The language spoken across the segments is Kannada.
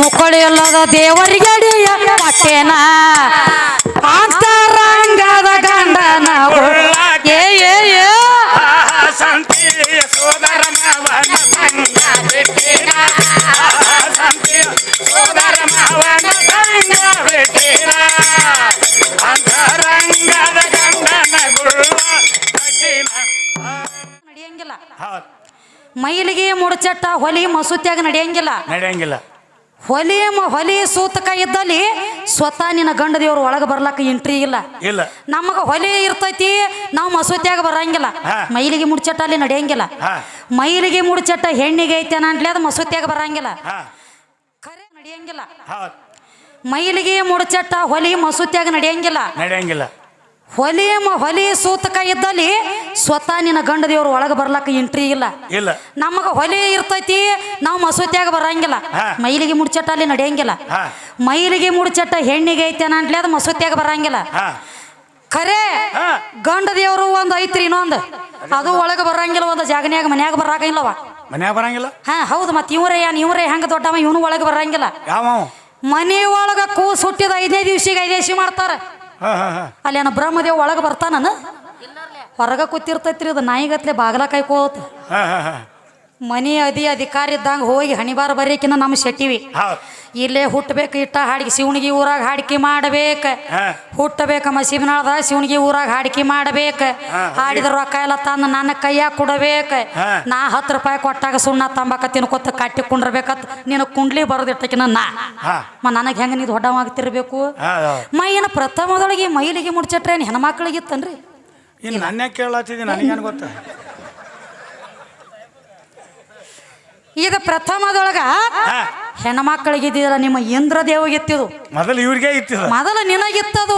ಮುಕ್ಕಳಿ ಇಲ್ಲದ ದೇವರಿಗೆ ಅಡಿಯ ಅಂತರಂಗದ ಗಂಡನ ಏ ಏ ಏ. ಮೈಲಿಗೆ ಮುಡಚಟ್ಟ ಹೊಲಿ ಮಸೂತ್ಯಾಗ ನಡೆಯಂಗಿಲ್ಲ. ನಡೆಯಂಗಿಲ್ಲ. ಹೊಲಿ ಹೊಲಿ ಸೂತಕ ಇದ್ದಲ್ಲಿ ಸ್ವತಃ ನಿನ್ನ ಗಂಡ ದೇವ್ರು ಒಳಗೆ ಬರ್ಲಕ್ಕ ಎಂಟ್ರಿ ಇಲ್ಲ. ಇಲ್ಲ. ನಮಗ ಹೊಲಿ ಇರ್ತೈತಿ ನಾವು ಮಸೂತಿಯಾಗ ಬರಂಗಿಲ್ಲ. ಮೈಲಿಗೆ ಮುಡ್ಚಟ್ಟ ಅಲ್ಲಿ ನಡೆಯಂಗಿಲ್ಲ ಮೈಲಿಗೆ ಮುಡ್ಚಟ್ಟ ಹೆಣ್ಣಿಗೆ ಐತೆ ಅಂತಲೇ ಅದು ಮಸೂತಿಯಾಗ ಬರಂಗಿಲ್ಲ. ಖರೆ ನಡೆಯಂಗಿಲ್ಲ. ಮೈಲಿಗೆ ಮುಡ್ಚಟ್ಟ ಹೊಲಿ ಮಸೂತಿಯಾಗ ನಡೆಯಂಗಿಲ್ಲ. ನಡೆಯಂಗಿಲ್ಲ. ಹೊಲಿ ಹೊಲಿ ಸೂತಕ ಇದ್ದಲ್ಲಿ ಸ್ವತಃ ನಿನ್ನ ಗಂಡ ದೇವ್ರು ಒಳಗೆ ಬರ್ಲಕ್ಕ ಎಂಟ್ರಿ ಇಲ್ಲ. ಇಲ್ಲ. ನಮಗ ಹೊಲಿ ಇರ್ತೈತಿ ನಾವು ಮಸೂತಿಯಾಗ ಬರಂಗಿಲ್ಲ. ಮೈಲಿಗೆ ಮುಡ್ಚಟ್ಟ ಅಲ್ಲಿ ನಡೆಯಂಗಿಲ್ಲ. ಮೈಲಿಗೆ ಮುಡ್ಚಟ್ಟ ಹೆಣ್ಣಿಗೆ ಐತೆ ಅನ್ಲಿ ಅದು ಮಸೂತಿಯಾಗ ಬರಂಗಿಲ್ಲ. ಖರೆ. ಗಂಡ ದೇವ್ರು ಒಂದು ಐತ್ರಿ ಇನ್ನೊಂದು. ಅದು ಒಳಗೆ ಬರಂಗಿಲ್ಲ ಒಂದು ಜಾಗನ್ಯಾಗ ಮನ್ಯಾಗ ಬರಂಗಿಲ್ಲವ ಮನ್ಯಾಗ ಬರಂಗಿಲ್ಲ? ಹಾ ಹೌದು ಮತ್ತೆ ಇವರೇ ಏನ್ ಇವ್ರೇ ಹೆಂಗ ದೊಡ್ಡವ ಇವನು ಒಳಗೆ ಬರಂಗಿಲ್ಲ. ಮನೆ ಒಳಗ ಕೂಸ್ ಹುಟ್ಟಿದ ಐದನೇ ದಿವ್ಸಿಗೆ ಐದೇಸಿ ಮಾಡ್ತಾರ. ಅಲ್ಲಿ ಏನೋ ಬ್ರಹ್ಮದೇವ್ ಒಳಗೆ ಬರ್ತಾನ ಹೊರಗ ಕೂತಿರ್ತೈತ್ರಿ ಅದು ನಾಯಿಗತ್ಲೆ ಬಾಗಲ ಕಾಯ್ಕೋತ ಮನಿ ಅದಿ ಅಧಿಕಾರಿ ಇದ್ದಂಗೆ ಹೋಗಿ ಹಣಿಬಾರ ಬರೀಕಿನ ನಮ್ಮ ಶೆಟ್ಟಿವಿ. ಇಲ್ಲೇ ಹುಟ್ಟಬೇಕು ಇಟ್ಟ ಹಾಡಿಗೆ ಶಿವನಿಗೆ ಊರಾಗ ಹಾಡಿಕೆ ಮಾಡ್ಬೇಕ. ಹುಟ್ಟಬೇಕ ಮಸೀಬ್ನಾಳ್ದ ಶಿವನಿಗೆ ಊರಾಗ ಹಾಡಿಕೆ ಮಾಡ್ಬೇಕ. ಹಾಡಿದ ರೊಕ್ಕ ಎಲ್ಲ ತಂದು ನನ್ನ ಕೈಯಾಗ ಕೊಡಬೇಕ. ನಾ ಹತ್ತು ರೂಪಾಯಿ ಕೊಟ್ಟಾಗ ಸುಣ್ಣ ತಂಬಾಕ ತಿನ್ಕೊತ ಕಟ್ಟಿ ಕುಂಡ್ರಬೇಕತ್. ನಿನ್ನ ಕುಂಡ್ಲಿ ಬರೋದಿಟ್ಟಕಿನ ನಾ. ಮ ನನಗೆ ಹೆಂಗೆ ನೀ ದೊಡ್ಡವಾಗ್ತಿರ್ಬೇಕು? ಮೈ ಮೈನ ಪ್ರಥಮದೊಳಗೆ ಮೈಲಿಗೆ ಮುಡ್ಚಟ್ರೆ ಏನು ಹೆಣ್ಮಕ್ಳಿಗಿತ್ತನ್ರಿ? ಇನ್ನು ನನ್ನ ಕೇಳತ್ತಿದ್ದೀನಿ ನನಗೇನು ಗೊತ್ತ? ಈಗ ಪ್ರಥಮದೊಳಗ ಹಾ. ಇದ್ದಿದ್ರ ನಿಮ್ಮ ಇಂದ್ರ ದೇವಗಿತ್ತಿದು ಮೊದಲು ಇವ್ರಿಗೆ ಇತ್ತಿದ. ಮೊದಲು ನಿನಗಿತ್ತದು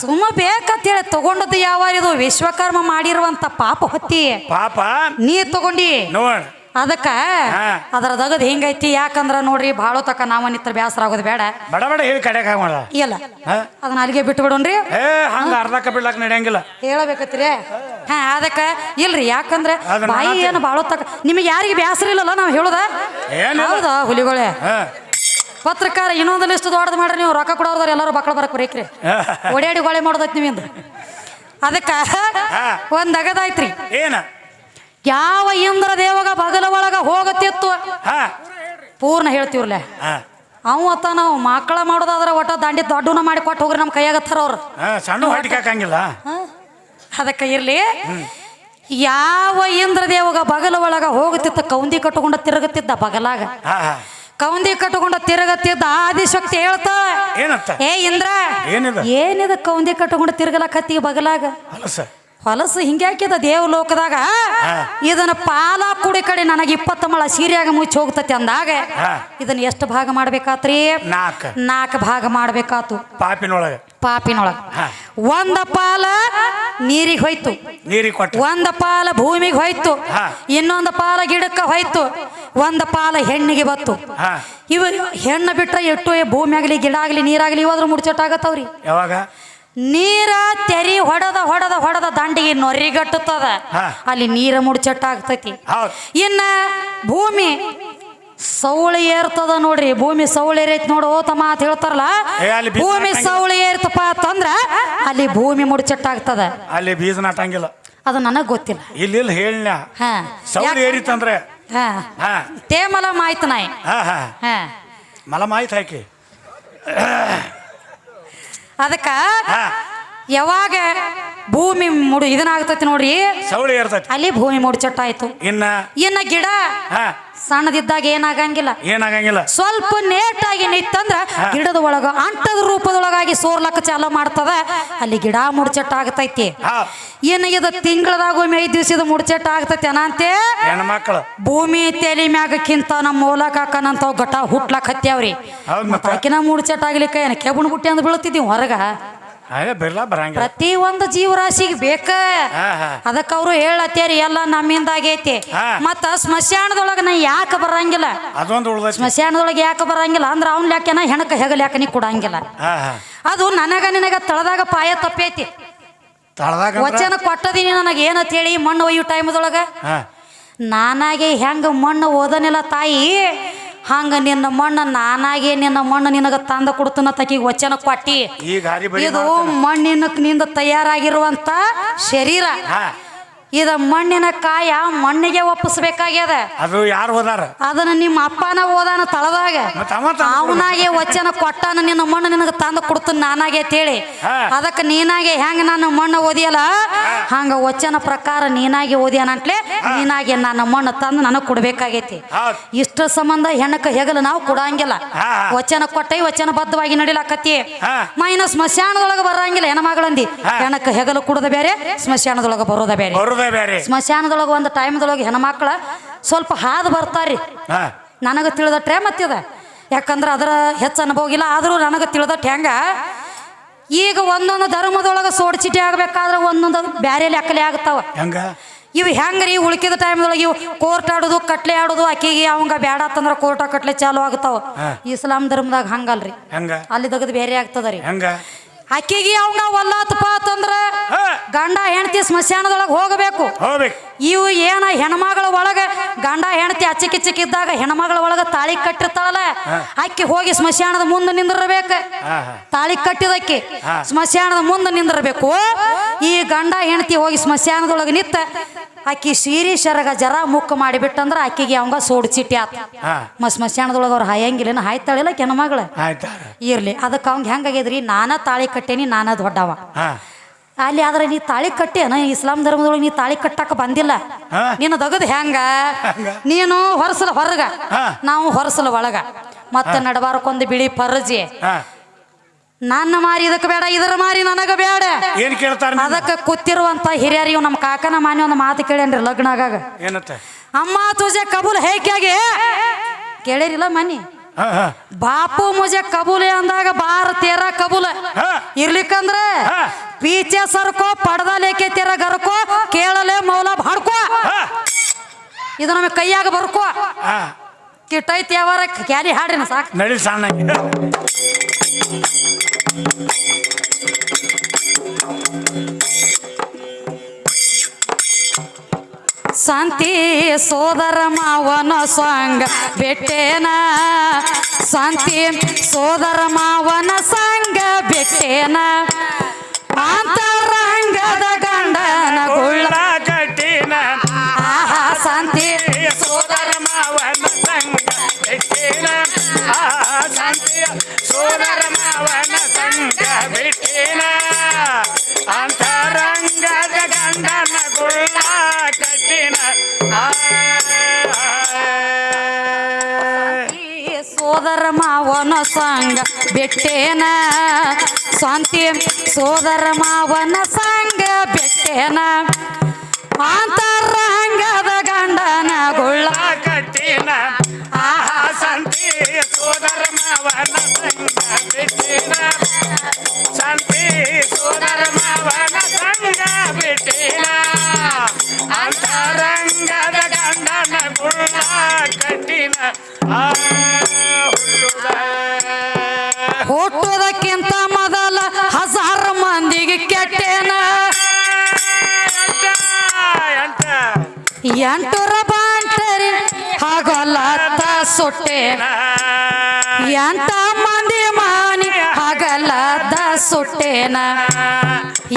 ಸುಮ್ಮ ಬೇಕಂತ ಹೇಳಿ ತಗೊಂಡದ್ದು ಯಾವ ಇದು ವಿಶ್ವಕರ್ಮ ಮಾಡಿರುವಂತ ಪಾಪ ಹೊತ್ತಿ ಪಾಪ? ನೀ ತಗೊಂಡಿ. ನೋಡ್. ಅದಕ್ಕ ಹಾ. ಅದರ ದಗದ್ ಹಿಂಗೈತಿ ಯಾಕಂದ್ರ ನೋಡ್ರಿ ಭಾಳ ತಕ ನಾವ ನಿತ್ರ ಬೇಸರ ಆಗೋದು ಬೇಡ. ಬಡ ಬಡ ಹೇಳಿ ಕಡೆಗೆ ಹಾಕೋಣ. ಇಲ್ಲ? ಅದನ್ನ ಅಲ್ಲಿಗೆ ಬಿಟ್ಟು ಬಿಡೋಣ್ರಿ ಏ ಹಂಗ ಅರ್ಧಕ್ಕ ಬಿಡ್ಲಕ್ ನಡೆಯಂಗಿಲ್ಲ. ಹೇಳಬೇಕತ್ರಿ. ಹಾ ಅದಕ್ಕ ಇಲ್ರಿ ಯಾಕಂದ್ರೆ ಬಾಯಿ ಏನು ಭಾಳ ತಕ ನಿಮಗೆ ಯಾರಿಗೆ ಬೇಸರ ಇಲ್ಲಲ್ಲ ನಾವು ಹೇಳುದ. ಹೌದಾ ಹುಲಿಗಳೇ? ಪತ್ರಕಾರ ಇನ್ನೊಂದು ಲಿಸ್ಟ್ ದೊಡ್ಡದು ಮಾಡ್ರಿ ನೀವು ರೊಕ್ಕ ಕೊಡೋರ್ದಾರ ಎಲ್ಲರೂ ಬಕ್ಳ ಬರಕ್ ಬರೀಕ್ರಿ. ಓಡಾಡಿ ಗೋಳೆ ಮಾಡೋದೈತಿ ನಿಮ್ಮಿಂದ ಅದಕ್ಕ. ಒಂದ್ ಅಗದಾಯ್ತ್ರಿ. ಏನ? ಯಾವ ಇಂದ್ರ ದೇವಗ ಬಗಲ ಒಳಗ ಹೋಗತ್ತಿತ್ತು? ಪೂರ್ಣ ಹೇಳ್ತೀವ್ರಲ್ಲ? ಅವ ಅತ್ತ ನಾವು ಮಕ್ಕಳ ಮಾಡೋದಾದ್ರ ಒಟ್ಟ ದಾಂಡಿ ದೊಡ್ಡನ ಮಾಡಿ ಕೊಟ್ಟು ಹೋಗ್ರಿ ನಮ್ಮ ಕೈಯಾಗತ್ತಾರ ಅವ್ರು. ಸಣ್ಣ ಹಾಕಂಗಿಲ್ಲ ಅದಕ್ಕೆ ಇರ್ಲಿ. ಯಾವ ಇಂದ್ರ ದೇವಗ ಬಗಲ ಒಳಗ ಹೋಗುತ್ತಿತ್ತ ಕೌಂದಿ ಕಟ್ಟುಕೊಂಡ ತಿರುಗುತ್ತಿದ್ದ ಬಗಲಾಗ? ಕೌಂದಿ ಕಟ್ಟುಕೊಂಡ ತಿರುಗತ್ತಿದ್ದ ಆದಿಶಕ್ತಿ ಹೇಳ್ತಾ ಏನಂತ? ಏ ಇಂದ್ರ ಏನಿದ? ಕೌಂದಿ ಕಟ್ಟುಕೊಂಡ ತಿರುಗಲಕತ್ತಿ ಬಗಲಾಗ? ಹೊಲಸು ಹಿಂಗೆ ಹಾಕಿದ ದೇವ್ ಲೋಕದಾಗ? ಇದನ್ನ ಪಾಲ ಕುಡಿ ಕಡೆ ನನಗೆ ಇಪ್ಪತ್ತ ಮಳ ಸೀರೆಯಾಗ ಮುಚ್ಚಿ ಹೋಗ್ತತಿ ಅಂದಾಗ. ಇದನ್ನ ಎಷ್ಟು ಭಾಗ ಮಾಡ್ಬೇಕಾತ್ರಿ? ನಾಲ್ಕು. ಭಾಗ ಮಾಡ್ಬೇಕಾತು. ಪಾಪಿನೊಳಗೆ. ಪಾಪಿನೊಳಗ. ಒಂದ ಪಾಲ ನೀರಿಗೆ ಹೋಯ್ತು. ಒಂದ ಪಾಲ ಭೂಮಿಗೆ ಹೋಯ್ತು. ಇನ್ನೊಂದು ಪಾಲ ಗಿಡಕ್ಕೆ ಹೋಯ್ತು. ಒಂದ ಪಾಲ ಹೆಣ್ಣಿಗೆ ಬತ್ತು. ಇವ ಹೆಣ್ಣು ಬಿಟ್ರೆ ಎಷ್ಟು ಭೂಮಿ ಆಗಲಿ ಗಿಡ ಆಗಲಿ ನೀರಾಗಲಿ ಇವಾದ್ರೂ ಮುಡ್ಚಟ್ಟಾಗತ್ತವ್ರಿ. ಯಾವಾಗ? ನೀರ ತೆರಿ ಹೊಡೆದ ಹೊಡೆದ ಹೊಡೆದ ದಂಡಿಗೆ ನೊರಿಗಟ್ಟುತ್ತದ. ಅಲ್ಲಿ ನೀರ ಮುಡ್ಚಟ್ಟ ಆಗ್ತೈತಿ ಇನ್ನ ಭೂಮಿ ಸೌಳಿ ಏರ್ತದ ನೋಡ್ರಿ. ಭೂಮಿ ಸೌಳಿ ಏರೈತಿ ನೋಡು ತಮ್ಮ ಅಂತ ಹೇಳ್ತಾರಲ್ಲ. ಭೂಮಿ. ಸೌಳಿ ಏರ್ತಪ್ಪ ಅಂತಂದ್ರ ಅಲ್ಲಿ ಭೂಮಿ ಮುಡಚಟ್ಟಾಗ್ತದ. ಅಲ್ಲಿ ಬೀಜ ನಾಟಂಗಿಲ್ಲ. ಅದು ನನಗ್ ಗೊತ್ತಿಲ್ಲ. ಇಲ್ಲಿ ಇಲ್ಲಿ ಹೇಳಿನ ಸೌಳಿ ಏರಿತಂದ್ರೆ. ಹಾ. ಹಾ. ತೇಮಲ ಮಾಯ್ತು ನಾಯಿ. ಮಲ ಮಾಯ್ತು ಹಾಕಿ ಅದಕ್ಕ ಯಾವಾಗ ಭೂಮಿ ಮುಡು ಇದನ್ನಾಗ್ತೈತಿ ನೋಡ್ರಿ. ಸೌಳಿ ಅಲ್ಲಿ ಭೂಮಿ ಮುಡ್ಚಟ್ಟಾಯ್ತು ಇನ್ನ ಇನ್ನ ಗಿಡ ಸಣ್ಣದಿದ್ದಾಗ ಏನಾಗಂಗಿಲ್ಲ. ಏನಾಗಂಗಿಲ್ಲ. ಸ್ವಲ್ಪ ನೇಟಾಗಿ ನಿಂತಂದ್ರ ಗಿಡದ ಒಳಗ ಅಂಟದ ರೂಪದೊಳಗಾಗಿ ಸೋರ್ಲಕ್ಕ ಚಾಲ ಮಾಡ್ತದ. ಅಲ್ಲಿ ಗಿಡ ಮುಡ್ಚಟ್ ಆಗತೈತಿ ಏನ ಇನ್ನು ಇದು ತಿಂಗಳದಾಗ ಒಮ್ಮೆ ಐದು ದಿವಸದ ಮುಡ್ಚಟ್ಟ ಆಗ್ತೈತಿ ಏನಂತೆ ಹೆಣ್ಮಕ್ಳು. ಭೂಮಿ ತೆಲಿ ಮ್ಯಾಗಕ್ಕಿಂತ ನಮ್ಮ ಮೂಲಕ ಹಾಕನಂತಾವ್ ಗಟ ಹುಟ್ಲಾಕ್ ಹತ್ಯಾವ್ರಿ. ಆಕಿನ ಮುಡ್ಚಟ್ಟ ಆಗ್ಲಿಕ್ಕ ಏನ ಕೆಬಣ ಬುಟ್ಟಿ ಅಂದ್ ಬೀಳ್ತಿದ್ದೀವಿ ಹೊರಗ? ಅದೇ ಬಿರ್ಲ ಬರಂಗಿಲ್ಲ. ಪ್ರತಿ ಒಂದು ಜೀವರಾಶಿಗೆ ಬೇಕ? ಹಾ ಹಾ. ಅದಕ್ಕೆ ಅವರು ಹೇಳತ್ತೇರಿ ಎಲ್ಲ ನಮ್ಮಿಂದ ಆಗೈತಿ. ಹಾ. ಮತ್ತ ಸ್ಮಶಾನದೊಳಗ ನಾ ಯಾಕೆ ಬರಂಗಿಲ್ಲ? ಅದೊಂದು ಉಳ್ದೈತಿ. ಸ್ಮಶಾನದೊಳಗೆ ಯಾಕೆ ಬರಂಗಿಲ್ಲ? ಅಂದ್ರ ಅವ್ನ ಲೆಕ್ಕನ ಹೆಣಕ ಹೆಗಲ್ ಯಾಕನಿ ನೀ ಕೊಡಂಗಿಲ್ಲ. ಹಾ ಹಾ. ಅದು ನನಗ ನಿನಗ ತಳದಾಗ ಪಾಯ ತಪ್ಪೈತಿ. ತಳದಾಗ ವಚನ ಕೊಟ್ಟದೀನಿ ನನಗೆ ಏನಂತ ಹೇಳಿ ಮಣ್ಣು ಒಯ್ಯೋ ಟೈಮ್ದೊಳಗ ಹಾ. ನಾನಾಗೆ ಹೆಂಗ ಮಣ್ಣು ಓದನಿಲ್ಲ ತಾಯಿ? ಹಂಗ ನಿನ್ನ ಮಣ್ಣ ನಾನಾಗೆ ನಿನ್ನ ಮಣ್ಣು ನಿನಗ ತಂದ ಕೊಡ್ತನ ತಕಿಗೆ ವಚನ ಕೊಟ್ಟಿ. ಇದು ಮಣ್ಣಿನ ನಿಂದ ತಯಾರಾಗಿರುವಂತ ಶರೀರ. ಇದ ಮಣ್ಣಿನ ಕಾಯ ಮಣ್ಣಿಗೆ ಒಪ್ಪಿಸ್ಬೇಕಾಗ್ಯದ. ಅದು ಯಾರು ಹೋದಾರ? ಅದನ್ನ ನಿಮ್ಮ ಅಪ್ಪನ ಓದಾನ ತಳದಾಗ. ಅವನಾಗೆ ವಚನ ಕೊಟ್ಟಾನ ನಿನ್ನ ಮಣ್ಣು ನಿನಗೆ ತಂದು ಕೊಡ್ತು ನಾನಾಗೆ ಅಂತೇಳಿ. ಹೇಳಿ ಅದಕ್ಕೆ ನೀನಾಗೆ ಹೆಂಗ ನಾನು ಮಣ್ಣು ಓದಿಯಲ್ಲ? ಹಂಗ ವಚನ ಪ್ರಕಾರ ನೀನಾಗೆ ಅಂತಲೇ ನೀನಾಗೆ ನನ್ನ ಮಣ್ಣು ತಂದು ನನಗೆ ಕೊಡ್ಬೇಕಾಗೈತಿ. ಇಷ್ಟ ಸಂಬಂಧ ಹೆಣ್ಣಕ್ಕೆ ಹೆಗಲು ನಾವು ಕೊಡಂಗಿಲ್ಲ. ವಚನ ಕೊಟ್ಟೈ ವಚನ ಬದ್ಧವಾಗಿ ನಡಿಲಾಕತ್ತಿ. ಮೈನಸ್ ಮೈನ ಸ್ಮಶಾನದೊಳಗೆ ಬರಂಗಿಲ್ಲ ಹೆಣ್ಮಗಳಂದಿ. ಮಗಳಂದಿ ಹೆಣ್ಣಕ್ಕೆ ಹೆಗಲು ಕುಡದ ಬೇರೆ ಸ್ಮಶಾನದೊಳಗೆ ಬರೋದ ಬೇರೆ ಬರುದೇ ಬೇರೆ ಸ್ಮಶಾನದೊಳಗೆ ಒಂದು ಟೈಮ್ದೊಳಗೆ ಹೆಣ್ಮಕ್ಳ ಸ್ವಲ್ಪ ಹಾದು ಬರ್ತಾರ್ರಿ ಹಾ. ನನಗೆ ತಿಳಿದಟ್ರೆ ಮತ್ತಿದ ಯಾಕಂದ್ರೆ ಅದರ ಹೆಚ್ಚು ಅನುಭವ ಇಲ್ಲ ಆದರೂ ನನಗೆ ತಿಳಿದಟ್ಟು ಹೆಂಗ ಈಗ ಒಂದೊಂದು ಧರ್ಮದೊಳಗೆ ಸೋಡ್ಚಿಟಿ ಆಗಬೇಕಾದ್ರೆ ಒಂದೊಂದು ಬ್ಯಾರೆ ಲೆಕ್ಕಲೆ ಆಗ್ತಾವ. ಹೆಂಗ? ಇವು ಹೆಂಗ್ರಿ ಉಳ್ಕಿದ ಟೈಮ್ದೊಳಗೆ ಇವು ಕೋರ್ಟ್ ಆಡೋದು ಕಟ್ಲೆ ಆಡೋದು ಆಕೆಗೆ ಅವಂಗ ಬೇಡ ಅಂತಂದ್ರ ಕೋರ್ಟ ಕಟ್ಲೆ ಚಾಲು ಆಗ್ತಾವ. ಇಸ್ಲಾಂ ಧರ್ಮದಾಗ ಹಂಗಲ್ರಿ. ಹೆಂಗ? ಅಲ್ಲಿ ತೆಗೆದು ಬೇರೆ ಆಗ್ತದ ರೀ. ಹೆಂಗ? ಆಕೆಗೆ ಅವಂಗ ಒಲ್ಲಾತಪ್ಪ ಅಂತಂದ್ರ ಗಂಡ ಹೆಂಡತಿ ಸ್ಮಶಾನದೊಳಗೆ ಹೋಗಬೇಕು. ಹೋಗ್ಬೇಕು. ಇವು ಏನ ಹೆಣ್ಮಗಳ ಒಳಗೆ ಗಂಡ ಹೆಂಡತಿ ಅಚ್ಚಕಿಚ್ಚಕ್ಕಿದ್ದಾಗ ಹೆಣ್ಮಗಳ ಒಳಗೆ ತಾಳಿ ಕಟ್ಟಿರ್ತಾಳಲ್ಲ ಅಕ್ಕಿ ಹೋಗಿ ಸ್ಮಶಾನದ ಮುಂದೆ ನಿಂದಿರ್ಬೇಕು. ತಾಳಿ ಕಟ್ಟಿದಕ್ಕಿ. ಸ್ಮಶಾನದ ಮುಂದೆ ನಿಂದಿರಬೇಕು. ಈ ಗಂಡ ಹೆಂಡತಿ ಹೋಗಿ ಸ್ಮಶಾನದೊಳಗೆ ನಿತ್ತ ಆಕಿ ಸೀರಿ ಶರಗ ಜರ ಮುಖ ಮಾಡಿಬಿಟ್ಟಂದ್ರ ಆಕಿಗೆ ಅವಂಗ ಸೋಡ್ ಚಿಟ್ಟಿ ಆತ. ಮಸ್ ಮಸ್ಯಾಣದೊಳಗ ಅವ್ರು ಹಾಯಂಗಿಲ್ಲ ಹಾಯ್ತಾಳಿಲ್ಲ ಕೆನ ಮಗಳ? ಇರ್ಲಿ. ಅದಕ್ಕೆ ಅವಂಗ ಹೆಂಗಾಗ್ಯದ್ರಿ ನಾನ ತಾಳಿ ಕಟ್ಟೇನಿ ನಾನ ದೊಡ್ಡವ. ಅಲ್ಲಿ ಆದ್ರೆ ನೀ ತಾಳಿ ಕಟ್ಟೇನ? ಇಸ್ಲಾಂ ಧರ್ಮದೊಳಗೆ ನೀ ತಾಳಿ ಕಟ್ಟಕ್ಕೆ ಬಂದಿಲ್ಲ. ನಿನ್ನ ನೀನು ದಗದ್ ಹೆಂಗ? ನೀನು ಹೊರಸಲ ಹೊರಗ. ನಾವು ಹೊರಸಲ ಒಳಗ. ಮತ್ತೆ ನಡಬಾರಕ್ಕೊಂದು ಬಿಳಿ ಪರ್ಜಿ. ನನ್ನ ಮಾರಿ ಇದಕ್ಕೆ ಬೇಡ ಇದರ ಮಾರಿ ನನಗ ಬೇಡ. ಏನ್ ಕೇಳ್ತಾರ? ಅದಕ್ಕೆ ಕೂತಿರುವಂತ ಹಿರಿಯರಿ ನಮ್ಮ ಕಾಕನ ಮಾನಿ ಒಂದು ಮಾತು ಕೇಳೇನ್ರಿ ಲಗ್ನ ಆಗಾಗ ಏನತ್ತ? ಅಮ್ಮ ತುಜೆ ಕಬೂಲ್ ಹೇಗೆ ಕೇಳಿರಿಲ್ಲ ಮನಿ? ಬಾಪು ಮುಜೆ ಕಬೂಲೆ ಅಂದಾಗ ಬಾರ ತೇರ ಕಬೂಲ. ಇರ್ಲಿಕ್ಕಂದ್ರೆ. ಪೀಚೆ ಸರ್ಕೋ ಪಡದ ಲೇಕೆ ತೇರ ಗರ್ಕೋ ಕೇಳಲೆ ಮೌಲ ಹಾಡ್ಕೋ ಇದು ನಮಗೆ ಕೈಯಾಗ ಬರ್ಕೋ. ಕಿಟ್ಟೈತಿ ಯಾವಾರ ಕ್ಯಾರಿ ಹಾಡಿನ ಸಾಕು. ನಡಿ ಸಣ್ಣ ಶಾಂತಿ ಸೋದರ ಮಾವನ ಸಂಗ ಬೆಟ್ಟೇನ. ಶಾಂತಿ ಸೋದರ ಮಾವನ ಸಂಗ ಬೆಟ್ಟೇನ. ಬಿಟ್ಟಿನ ಅಂತರಂಗದ ಗಂಡನ ಗುಳ್ಳ ಕಟ್ಟಿನ ಸೋದರ ಮಾವನ ಸಂಗ ಬೆಟ್ಟೇನ. ಶಾಂತಿ ಸೋದರ ಮಾವನ ಸಂಗ ಬೆಟ್ಟೇನ. ಅಂತರಂಗದ ಎಂಟುರ ಬಾಂಟರಿ ಹಾಗಲ್ಲ ಸೊಟ್ಟೆ. ಎಂಟ ಮಂದಿ ಮಾನಿ ಹಾಗಲ್ಲ ಸುಟ್ಟೇನ.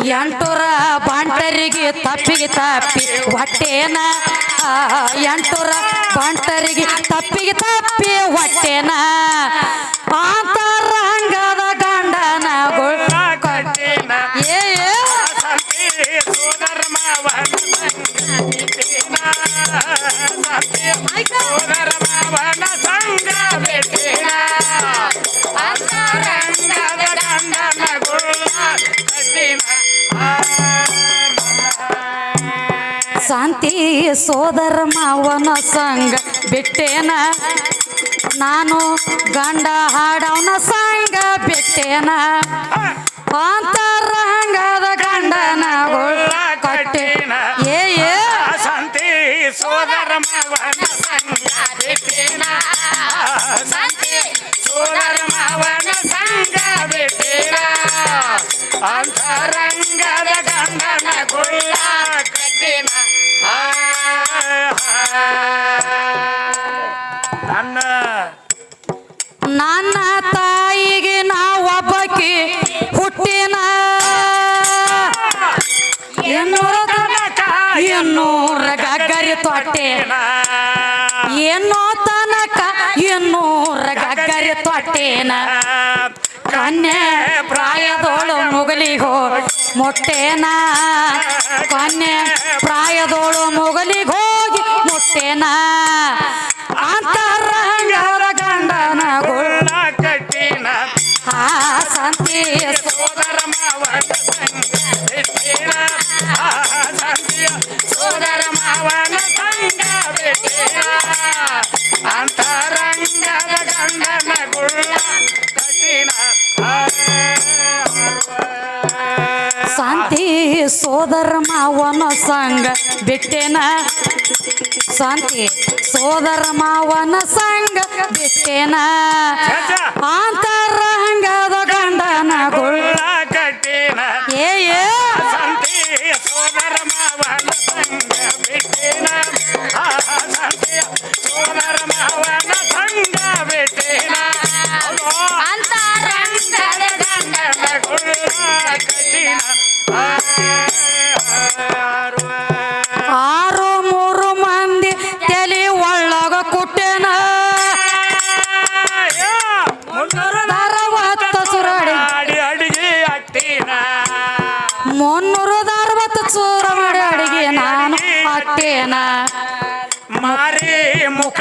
ಎಂಟುರ ಬಂಟರಿಗೆ ತಪ್ಪಿಗೆ ತಪ್ಪಿ ಹೊಟ್ಟೇನ. ಎಂಟುರ ಬಂಟರಿಗೆ ತಪ್ಪಿಗೆ ತಪ್ಪಿ ಹೊಟ್ಟೇನ. ಅಂತರಂಗದ ಶಾಂತಿ ಸೋದರ ಮಾವನ ಸಂಗ ಬಿಟ್ಟೇನ? ನಾನು ಗಂಡ ಹಾಡವನ ಸಂಗ ಬಿಟ್ಟೇನ? ಅಂತರಂಗದ ಗಂಡನ ಕಟ್ಟೇನ? ಏ ಏ. ಶಾಂತಿ ಸೋದರ ಮಾವನ ಸಂಗ ಬಿಟ್ಟೇನ? ಶಾಂತಿ ಸೋದರ ಮಾವನ ಸಂಗ ಬಿಟ್ಟೇನ? ಅಂತರಂಗದ ಗಗ್ಗರಿ ಏನೋ ತನಕ ಇನ್ನೂರ ಗಗ್ಗರಿ ತೊಟ್ಟೇನ? ಕನ್ಯೆ ಪ್ರಾಯದೋಳು ಮುಗಲಿಗೋ ಮೊಟ್ಟೆನ? ಕನ್ಯೆ ಪ್ರಾಯದೋಳು ಮುಗಲಿಗೋಗಿ ಮೊಟ್ಟೆನ? ಶಾಂತಿ ಸೋದರ ಮಾವನ ಸಂಗ ಬಿಟ್ಟೆನ? ಶಾಂತಿ ಸೋದರ ಮಾವನ ಸಂಗ ಬಿಟ್ಟೆನ? ಅಂತರಂಗದ ಗಂಡನ ಗುಳ್ಳ ಕಟ್ಟಿನ? ಏ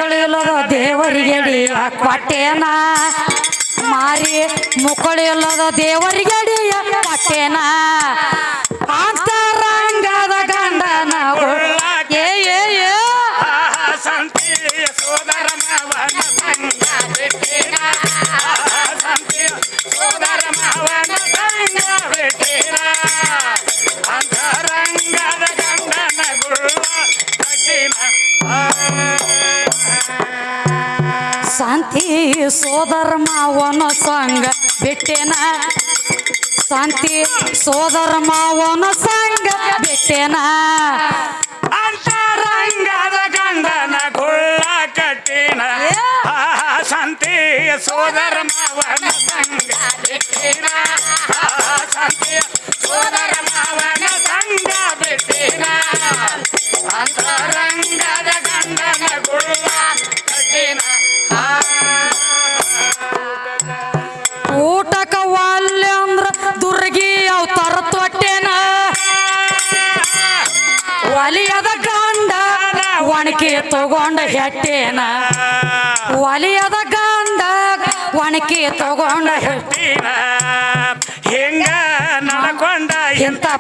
ಮುಕ್ಕಳಿಲ್ಲದ ದೇವರಿಗೆ ಕೊಟ್ಟೇನ ಮಾರಿ ಮುಕ್ಕಳಿಲ್ಲದ ದೇವರಿಗೆ ಕೊಟ್ಟೇನ ಅಂತರಂಗದ ಗಂಡನ ಗುಳ್ಳ. ಏ ಸಂತಿ ಸೋದರ ಮಾವನ ಶಾಂತಿ ಸೋದರ ಮಾವನ ಸಂಗ ಬಿಟ್ಟೆನ. ಶಾಂತಿ ಸೋದರ ಮಾವನ ಸಂಗ ಬಿಟ್ಟೆನ. ಅಂತರಂಗದ ಗಂಡನ ಗುಳ್ಳ ಕಟ್ಟಿನ. ಶಾಂತಿ ಸಂತಿ ಸೋದರ ಮಾವನ ಸಂಗ ಬಿಟ್ಟಿನ.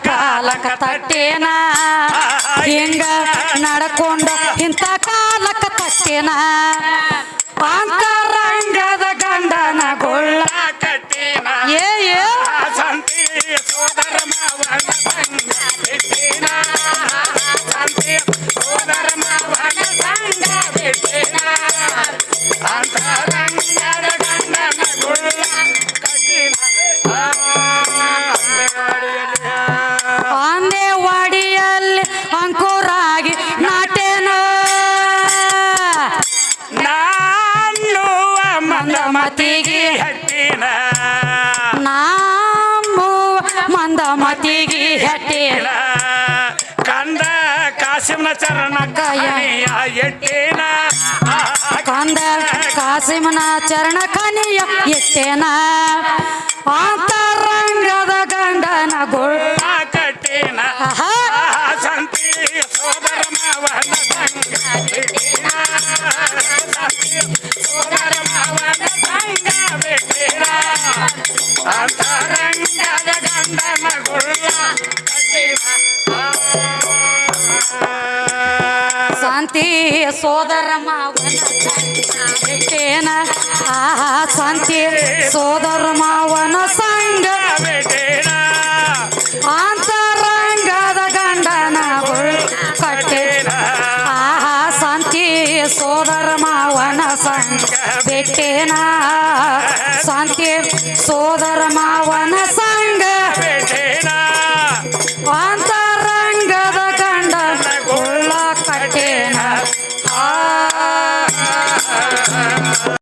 ಪಾಲಕ ತಟ್ಟೇನ ಹಿಂಗ ನಡ್ಕೊಂಡು ಇಂಥ ಕಾಲಕ ತಟ್ಟೇನ ಕಾಯ ಎಟ್ಟೇನ? ಕಾಂದ ಕಾಸಿಮನ ಚರಣ ಕನಿಯ ಎಟ್ಟೇನ? ಅಂತರಂಗದ ಸೋದರ ಮಾವನ ಬಿಟ್ಟೇನ ಆ ಶಾಂತಿ ಸೋದರ ಮಾವನ ಸಂಗ